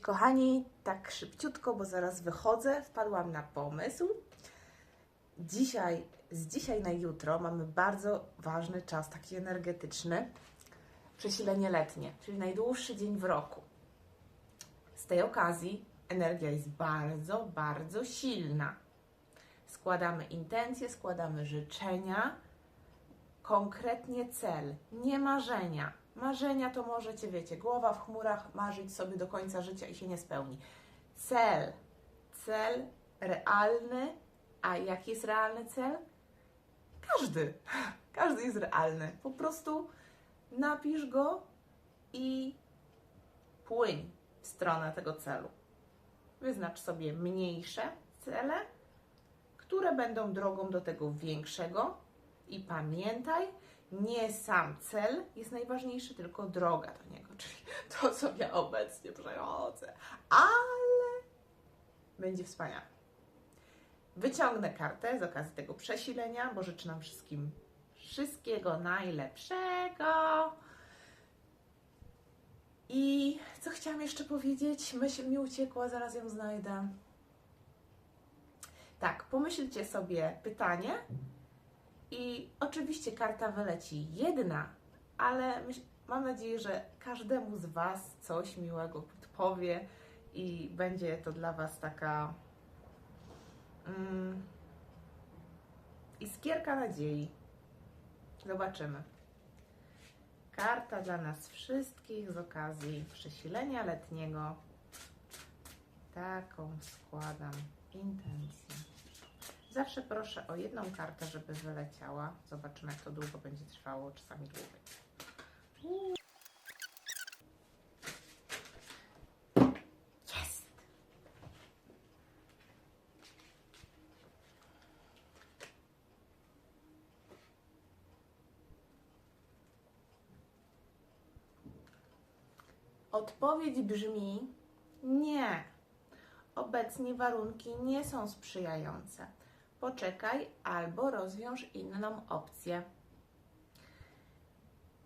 Kochani, tak szybciutko, bo zaraz wychodzę, wpadłam na pomysł. Dzisiaj, z dzisiaj na jutro mamy bardzo ważny czas, taki energetyczny, przesilenie letnie, czyli najdłuższy dzień w roku. Z tej okazji energia jest bardzo, bardzo silna. Składamy intencje, składamy życzenia, konkretnie cel, nie marzenia. Marzenia to możecie, wiecie, głowa w chmurach, marzyć sobie do końca życia i się nie spełni. Cel, cel realny, a jaki jest realny cel? Każdy, każdy jest realny. Po prostu napisz go i płyń w stronę tego celu. Wyznacz sobie mniejsze cele, które będą drogą do tego większego i pamiętaj, nie sam cel jest najważniejszy, tylko droga do niego, czyli to, co ja obecnie przechodzę. Ale będzie wspaniale. Wyciągnę kartę z okazji tego przesilenia, bo życzę nam wszystkim wszystkiego najlepszego. I co chciałam jeszcze powiedzieć? Myśl mi uciekła, zaraz ją znajdę. Tak, pomyślcie sobie pytanie, i oczywiście karta wyleci jedna, ale mam nadzieję, że każdemu z Was coś miłego podpowie i będzie to dla Was taka mm, iskierka nadziei. Zobaczymy. Karta dla nas wszystkich z okazji przesilenia letniego. Taką składam intencję. Zawsze proszę o jedną kartę, żeby wyleciała. Zobaczymy, jak to długo będzie trwało, czasami dłużej. Jest! Odpowiedź brzmi nie. Obecnie warunki nie są sprzyjające poczekaj albo rozwiąż inną opcję.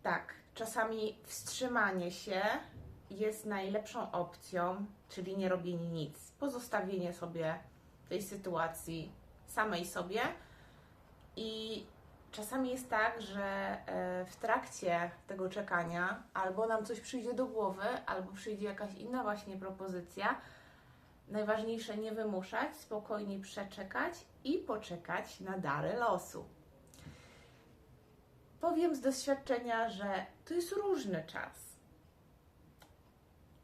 Tak, czasami wstrzymanie się jest najlepszą opcją, czyli nie robienie nic. Pozostawienie sobie tej sytuacji samej sobie. I czasami jest tak, że e, w trakcie tego czekania albo nam coś przyjdzie do głowy, albo przyjdzie jakaś inna właśnie propozycja, Najważniejsze nie wymuszać, spokojnie przeczekać i poczekać na dary losu. Powiem z doświadczenia, że to jest różny czas.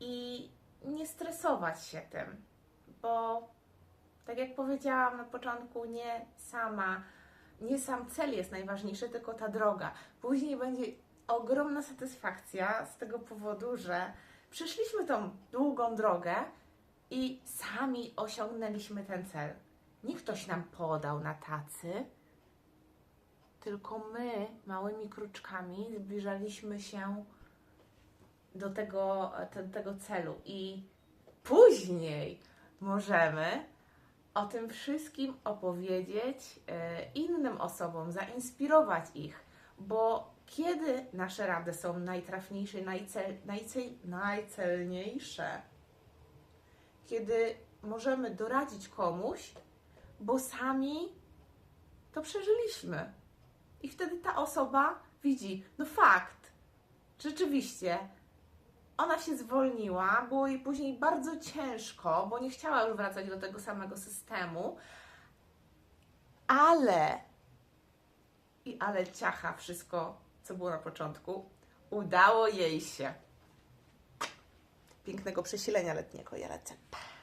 I nie stresować się tym, bo tak jak powiedziałam na początku, nie sama, nie sam cel jest najważniejszy, tylko ta droga. Później będzie ogromna satysfakcja z tego powodu, że przeszliśmy tą długą drogę, i sami osiągnęliśmy ten cel. Nie ktoś nam podał na tacy, tylko my małymi kruczkami zbliżaliśmy się do tego, te, tego celu i później możemy o tym wszystkim opowiedzieć e, innym osobom, zainspirować ich, bo kiedy nasze rady są najtrafniejsze, najcel, najcel, najcelniejsze, kiedy możemy doradzić komuś, bo sami to przeżyliśmy. I wtedy ta osoba widzi, no fakt, rzeczywiście, ona się zwolniła, było jej później bardzo ciężko, bo nie chciała już wracać do tego samego systemu, ale i ale ciacha wszystko, co było na początku, udało jej się pięknego przesilenia letniego. Ja. Pa.